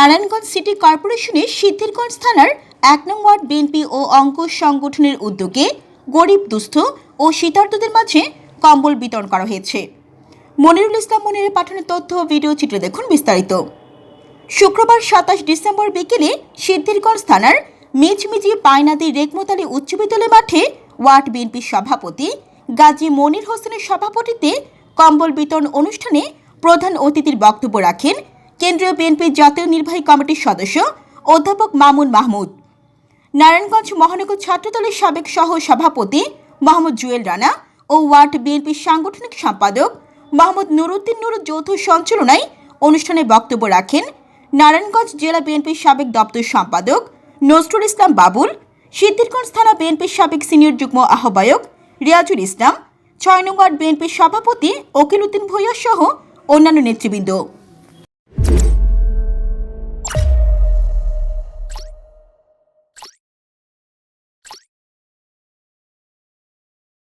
Narayanganj city কর্পোরেশনের সিদ্ধিরগঞ্জ থানার এক নং ওয়ার্ড বিএনপি ও অঙ্কুশ সংগঠনের উদ্যোগে গরিব, দুস্থ ও শীতার্তদের মাঝে কম্বল বিতরণ করা হয়েছে। মনিরুল ইসলাম মনিরের পাঠানো তথ্য ও ভিডিও চিত্রে দেখুন বিস্তারিত। শুক্রবার সাতাশ ডিসেম্বর বিকেলে সিদ্ধিরগঞ্জ থানার মিচমিচি পায়নাদি রেকমতালি উচ্চ বিদ্যালয় মাঠে ওয়ার্ড বিএনপির সভাপতি গাজী মনির হোসেনের সভাপতিতে কম্বল বিতরণ অনুষ্ঠানে প্রধান অতিথির বক্তব্য রাখেন কেন্দ্রীয় বিএনপির জাতীয় নির্বাহী কমিটির সদস্য অধ্যাপক মামুন মাহমুদ। নারায়ণগঞ্জ মহানগর ছাত্রদলের সাবেক সহ সভাপতি মোহাম্মদ জুয়েল রানা ও ওয়ার্ড বিএনপির সাংগঠনিক সম্পাদক মোহাম্মদ নুরুদ্দিন নুর যৌথ সঞ্চালনায় অনুষ্ঠানে বক্তব্য রাখেন নারায়ণগঞ্জ জেলা বিএনপির সাবেক দপ্তর সম্পাদক নজরুল ইসলাম বাবুল, সিদ্ধিরগঞ্জ থানা বিএনপির সাবেক সিনিয়র যুগ্ম আহ্বায়ক রিয়াজুল ইসলাম, ছয় নং ওয়ার্ড বিএনপির সভাপতি ওকিল উদ্দিন ভূঁইয়া সহ অন্যান্য নেতৃবৃন্দ।